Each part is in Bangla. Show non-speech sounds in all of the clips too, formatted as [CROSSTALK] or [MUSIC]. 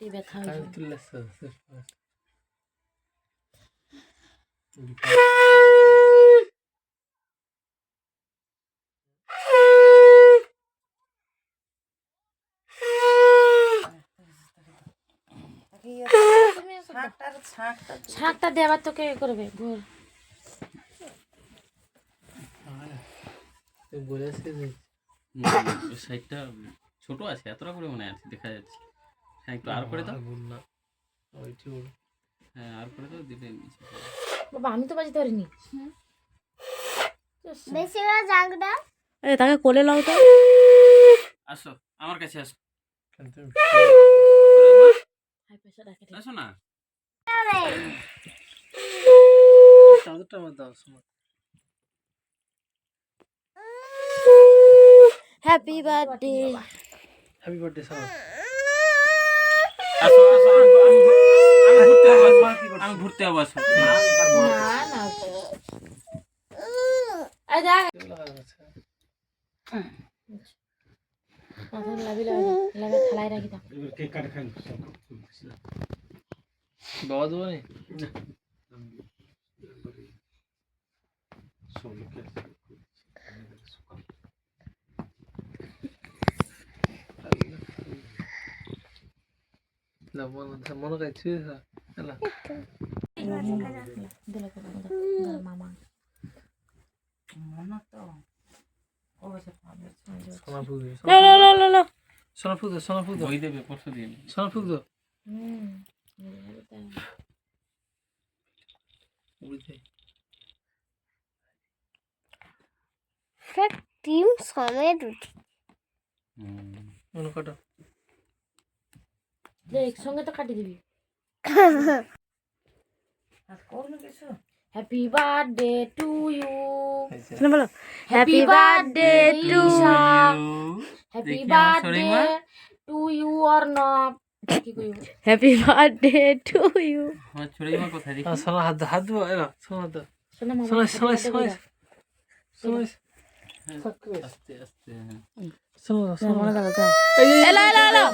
এই ব্যথা শাকটা দেবার তোকে এ করবে ঘোর তুই বলেছিস যে সাইডটা ছোট আছে এতটা করে মনে আছে দেখা যাচ্ছে। হ্যাঁ একটু আর করে দাও। না ওইটি বল হ্যাঁ আর করে দাও দিলে নিচে বাবা আমি তো বাজিতে পারিনি বেশি করে জাঙ্ক দাও। আরে তাকে কোলে লাও তো। আসো আমার কাছে আসো। হাই প্রেশার রাখে আসো না। চাদরটা আমার দাও শোনো। হ্যাপি বার্থডে হ্যাপি বার্থডে আসো আমি- আমি- আমি ঘুরতে যাব আসো। আমি ঘুরতে যাব আসো না না আরে দেখ কেউ লাগা আছে মাথায় লাগি লাগি লাগা থালায় রাখি দাও বাবা দেবো নি না মনে মনে কাছে ହେଲା দিলে করে দাও মামা মনে তো অবশ্য পাবে সোনা ফুক দে লো লো লো লো লো। সোনা ফুক দে বই দেবে পরশু দিন। সোনা ফুক দে টিম সমেত উঠি। মনে কাটো একসঙ্গে তো কাটি দিবি। হ্যাপি বার্থডে টু ইউ বলো। Happy birthday to happy birthday to you or not happy birthday to you আমার ছোড়ে মা [LAUGHS] কোথায় দেখি? হ্যাঁ সোনা হাত হাত এলা সোনা মামা সোনা সোনা সোনা। সোনা আস্তে আস্তে হ্যাঁ। সোনা সোনা এলা এলা এলা।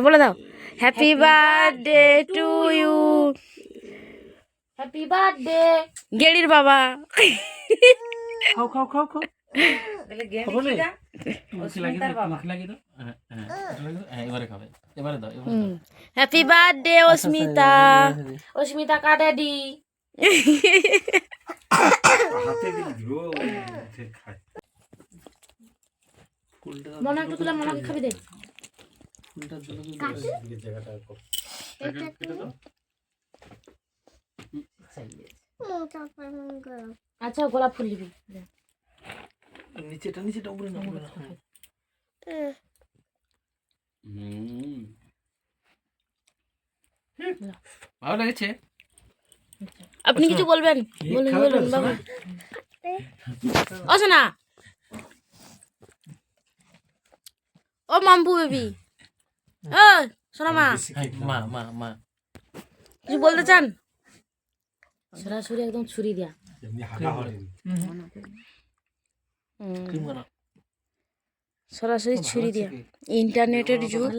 বলে দাও। Happy birthday to you happy birthday গেড়ির বাবা। খাও খাও খাও খাও। দাও। হ্যাঁ, দাও। হ্যাঁ। হ্যাপি বার্থডে অস্মিতা। অস্মিতা ফুলটা মনে একটু তুলে খাবি দে। আচ্ছা গোলাপ ফুল দিবি। নিচেটা নিচেটা উপরে না। উপরে না হুম। ভালো লেগেছে? আপনি কিছু বলবেন? বলুন বলুন বাবা। ও শোনা ও মাম্পু বেবি। ও শোনা মা। মা মা মা। কিছু বলতে চান? সরাসরি একদম ছুরি দিয়া। সরাসরি ছুরি দিয়া। ইন্টারনেটের যুগ।